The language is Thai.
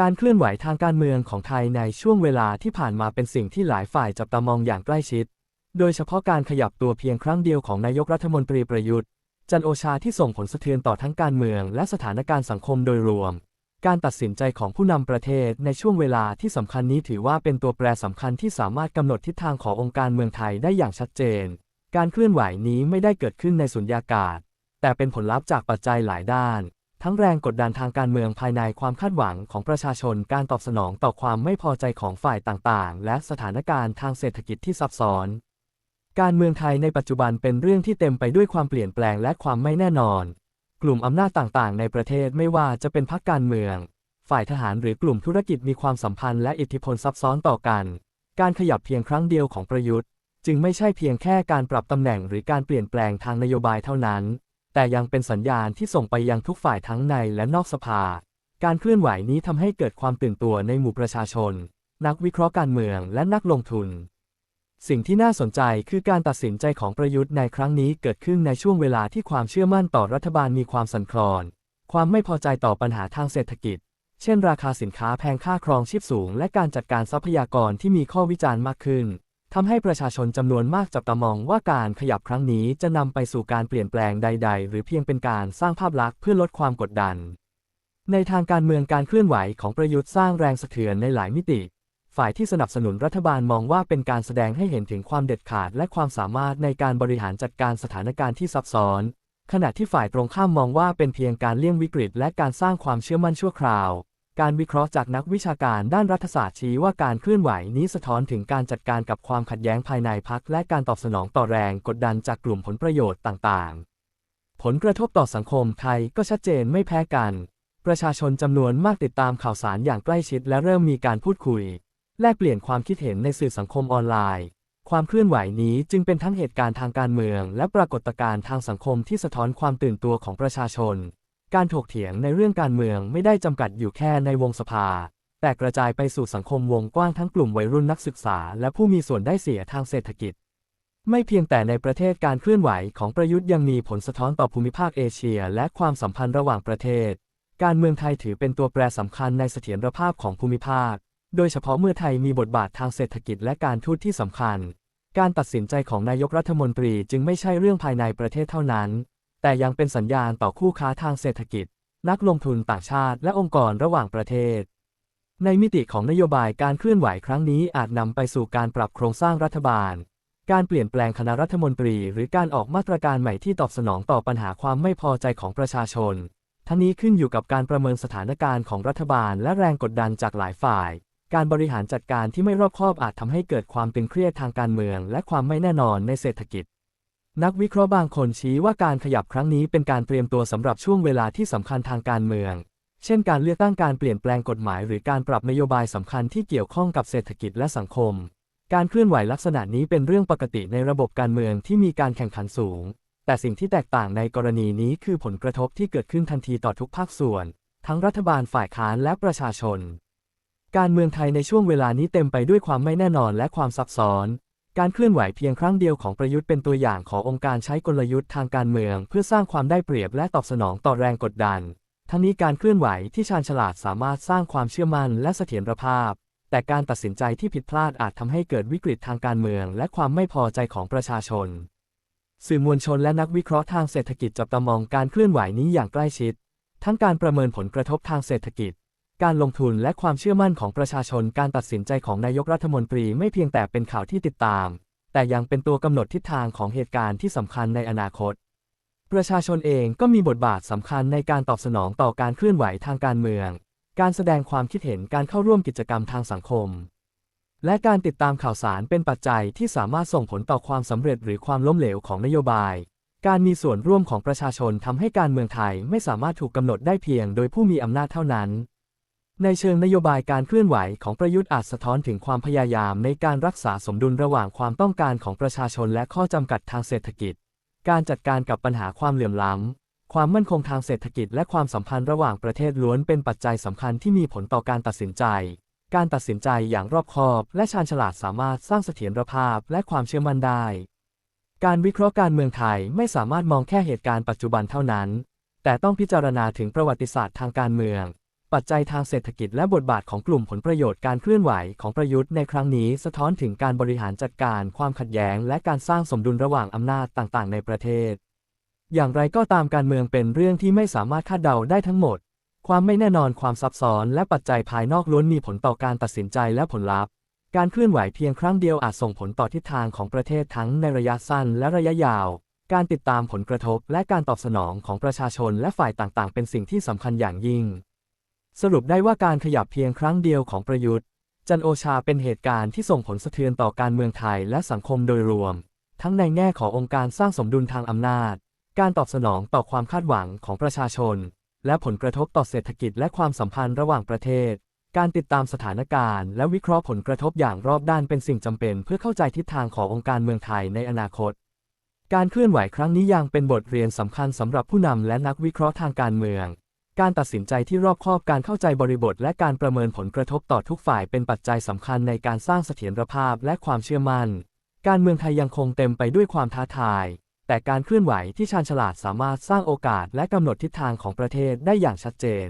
การเคลื่อนไหวทางการเมืองของไทยในช่วงเวลาที่ผ่านมาเป็นสิ่งที่หลายฝ่ายจับตามองอย่างใกล้ชิด โดยเฉพาะการขยับตัวเพียงครั้งเดียวของนายกรัฐมนตรีประยุทธ์ จันโอชาที่ส่งผลสะเทือนต่อทั้งการเมืองและสถานการณ์สังคมโดยรวม การตัดสินใจของผู้นำประเทศในช่วงเวลาที่สำคัญนี้ถือว่าเป็นตัวแปรสำคัญที่สามารถกำหนดทิศทางขององค์การเมืองไทยได้อย่างชัดเจน การเคลื่อนไหวนี้ไม่ได้เกิดขึ้นในสุญญากาศ แต่เป็นผลลัพธ์จากปัจจัยหลายด้าน ทั้งแรงกดดันทางการเมืองภายในความคาดหวังของประชาชนการตอบสนองต่อความไม่พอใจของฝ่ายต่างๆ และสถานการณ์ทางเศรษฐกิจที่ซับซ้อน การเมืองไทยในปัจจุบันเป็นเรื่องที่เต็มไปด้วยความเปลี่ยนแปลงและความไม่แน่นอน กลุ่มอำนาจต่างๆ ในประเทศไม่ว่าจะเป็นพรรคการเมือง ฝ่ายทหารหรือกลุ่มธุรกิจมีความสัมพันธ์และอิทธิพลซับซ้อนต่อกัน การขยับเพียงครั้งเดียวของประยุทธ์ จึงไม่ใช่เพียงแค่การปรับตำแหน่งหรือการเปลี่ยนแปลงทางนโยบายเท่านั้น แต่ยังเป็นสัญญาณที่ส่งไปยังทุกฝ่ายทั้งในและนอกสภา การเคลื่อนไหวนี้ทำให้เกิดความตื่นตัวในหมู่ประชาชน นักวิเคราะห์การเมืองและนักลงทุน สิ่งที่น่าสนใจคือการตัดสินใจของประยุทธ์ในครั้งนี้เกิดขึ้นในช่วงเวลาที่ความเชื่อมั่นต่อรัฐบาลมีความสั่นคลอน ความไม่พอใจต่อปัญหาทางเศรษฐกิจ เช่น ราคาสินค้าแพงค่าครองชีพสูง และการจัดการทรัพยากรที่มีข้อวิจารณ์มากขึ้น ทำให้ประชาชนจำนวนมากจับตามองว่าการขยับครั้งนี้จะนำไปสู่การเปลี่ยนแปลงใด ๆ หรือเพียงเป็นการสร้างภาพลักษณ์เพื่อลดความกดดัน ในทางการเมืองการเคลื่อนไหวของประยุทธ์สร้างแรงสะเทือนในหลายมิติ ฝ่ายที่สนับสนุนรัฐบาลมองว่าเป็นการแสดงให้เห็นถึงความเด็ดขาดและความสามารถในการบริหารจัดการสถานการณ์ที่ซับซ้อน ขณะที่ฝ่ายตรงข้ามมองว่าเป็นเพียงการเลี่ยงวิกฤต และการสร้างความเชื่อมั่นชั่วคราว การวิเคราะห์จากนักวิชาการด้านรัฐศาสตร์ชี้ว่าการเคลื่อนไหวนี้สะท้อนถึงการจัดการกับความขัดแย้งภายในพรรคและการตอบสนองต่อแรงกดดันจากกลุ่มผลประโยชน์ต่างๆ ผลกระทบต่อสังคมไทยก็ชัดเจนไม่แพ้กัน ประชาชนจำนวนมากติดตามข่าวสารอย่างใกล้ชิดและเริ่มมีการพูดคุย แลกเปลี่ยนความคิดเห็นในสื่อสังคมออนไลน์ ความเคลื่อนไหวนี้จึงเป็นทั้งเหตุการณ์ทางการเมือง และปรากฏการณ์ทางสังคมที่สะท้อนความตื่นตัวของประชาชน การถกเถียงในเรื่องการเมืองไม่ได้จำกัดอยู่แค่ในวงสภา แต่กระจายไปสู่สังคมวงกว้างทั้งกลุ่มวัยรุ่นนักศึกษา และผู้มีส่วนได้เสียทางเศรษฐกิจ ไม่เพียงแต่ในประเทศการเคลื่อนไหวของประยุทธ์ยังมีผลสะท้อนต่อภูมิภาคเอเชีย และความสัมพันธ์ระหว่างประเทศ การเมืองไทยถือเป็นตัวแปรสำคัญในเสถียรภาพของภูมิภาค โดยเฉพาะเมื่อไทยมีบทบาททางเศรษฐกิจและการทูตที่สำคัญ การตัดสินใจของนายกรัฐมนตรีจึงไม่ใช่เรื่องภายในประเทศเท่านั้น แต่ยังเป็นสัญญาณต่อคู่ค้าทางเศรษฐกิจ นักลงทุนต่างชาติและองค์กรระหว่างประเทศ ในมิติของนโยบายการเคลื่อนไหวครั้งนี้อาจนำไปสู่การปรับโครงสร้างรัฐบาล การเปลี่ยนแปลงคณะรัฐมนตรี หรือการออกมาตรการใหม่ที่ตอบสนองต่อปัญหาความไม่พอใจของประชาชน ทั้งนี้ขึ้นอยู่กับการประเมินสถานการณ์ของรัฐบาล และแรงกดดันจากหลายฝ่าย การบริหารจัดการที่ไม่รอบคอบอาจทำให้เกิดความตึงเครียดทางการเมือง และความไม่แน่นอนในเศรษฐกิจ นักวิเคราะห์บางคนชี้ว่าการขยับครั้งนี้เป็นการเตรียมตัวสำหรับช่วงเวลาที่สำคัญทางการเมือง เช่นการเลือกตั้งการเปลี่ยนแปลงกฎหมาย หรือการปรับนโยบายสำคัญที่เกี่ยวข้องกับเศรษฐกิจและสังคม การเคลื่อนไหวลักษณะนี้เป็นเรื่องปกติในระบบการเมืองที่มีการแข่งขันสูง แต่สิ่งที่แตกต่างในกรณีนี้คือผลกระทบที่เกิดขึ้นทันทีต่อทุกภาคส่วน ทั้งรัฐบาลฝ่ายค้านและประชาชน การเมืองไทยในช่วงเวลานี้เต็มไปด้วยความไม่แน่นอนและความซับซ้อน การเคลื่อนไหวเพียงครั้งเดียวของประยุทธ์เป็นตัวอย่างขององค์การใช้กลยุทธ์ทางการเมือง เพื่อสร้างความได้เปรียบและตอบสนองต่อแรงกดดัน ทั้งนี้การเคลื่อนไหวที่ชาญฉลาดสามารถสร้างความเชื่อมั่นและเสถียรภาพ แต่การตัดสินใจที่ผิดพลาดอาจทำให้เกิดวิกฤตทางการเมือง และความไม่พอใจของประชาชน สื่อมวลชนและนักวิเคราะห์ทางเศรษฐกิจจับตามองการเคลื่อนไหวนี้อย่างใกล้ชิด ทั้งการประเมินผลกระทบทางเศรษฐกิจ การลงทุนและความเชื่อมั่นของประชาชนการตัดสินใจของนายกรัฐมนตรีไม่เพียงแต่เป็นข่าวที่ติดตาม แต่ยังเป็นตัวกำหนดทิศทางของเหตุการณ์ที่สำคัญในอนาคต ประชาชนเองก็มีบทบาทสำคัญในการตอบสนองต่อการเคลื่อนไหวทางการเมือง การแสดงความคิดเห็นการเข้าร่วมกิจกรรมทางสังคม และการติดตามข่าวสารเป็นปัจจัยที่สามารถส่งผลต่อความสำเร็จหรือความล้มเหลวของนโยบาย การมีส่วนร่วมของประชาชนทำให้การเมืองไทยไม่สามารถถูกกำหนดได้เพียงโดยผู้มีอำนาจเท่านั้น ในเชิงนโยบายการเคลื่อนไหวของประยุทธ์อาจสะท้อนถึงความพยายามในการรักษาสมดุลระหว่างความต้องการของประชาชนและข้อจำกัดทางเศรษฐกิจ การจัดการกับปัญหาความเหลื่อมล้ำ ความมั่นคงทางเศรษฐกิจและความสัมพันธ์ระหว่างประเทศล้วนเป็นปัจจัยสำคัญที่มีผลต่อการตัดสินใจ การตัดสินใจอย่างรอบคอบ และชาญฉลาดสามารถสร้างเสถียรภาพและความเชื่อมั่นได้ การวิเคราะห์การเมืองไทยไม่สามารถมองแค่เหตุการณ์ปัจจุบันเท่านั้น แต่ต้องพิจารณาถึงประวัติศาสตร์ทางการเมือง ปัจจัยทางเศรษฐกิจและบทบาทของกลุ่มผลประโยชน์การเคลื่อนไหวของประยุทธ์ในครั้งนี้สะท้อนถึงการบริหารจัดการความขัดแย้ง และการสร้างสมดุลระหว่างอำนาจต่างๆ ในประเทศ อย่างไรก็ตามการเมืองเป็นเรื่องที่ไม่สามารถคาดเดาได้ทั้งหมด ความไม่แน่นอนความซับซ้อนและปัจจัยภายนอกล้วนมีผลต่อการตัดสินใจและผลลัพธ์ การเคลื่อนไหวเพียงครั้งเดียวอาจส่งผลต่อทิศทางของประเทศทั้งในระยะสั้นและระยะยาวการติดตามผลกระทบและการตอบสนองของประชาชนและฝ่ายต่างๆ เป็นสิ่งที่สำคัญอย่างยิ่ง สรุปได้ว่าการขยับเพียงครั้งเดียวของประยุทธ์ จันโอชาเป็นเหตุการณ์ที่ส่งผลสะเทือนต่อการเมืองไทยและสังคมโดยรวม ทั้งในแง่ขององค์การสร้างสมดุลทางอำนาจ การตอบสนองต่อความคาดหวังของประชาชน และผลกระทบต่อเศรษฐกิจและความสัมพันธ์ระหว่างประเทศ การติดตามสถานการณ์ และวิเคราะห์ผลกระทบอย่างรอบด้านเป็นสิ่งจำเป็น เพื่อเข้าใจทิศทางขององค์การเมืองไทยในอนาคต การเคลื่อนไหวครั้งนี้ยังเป็นบทเรียนสำคัญสำหรับผู้นำและนักวิเคราะห์ทางการเมือง การตัดสินใจที่รอบคอบการเข้าใจบริบท และการประเมินผลกระทบต่อทุกฝ่ายเป็นปัจจัยสำคัญในการสร้างเสถียรภาพและความเชื่อมั่น การเมืองไทยยังคงเต็มไปด้วยความท้าทาย แต่การเคลื่อนไหวที่ชาญฉลาดสามารถสร้างโอกาสและกำหนดทิศทางของประเทศได้อย่างชัดเจน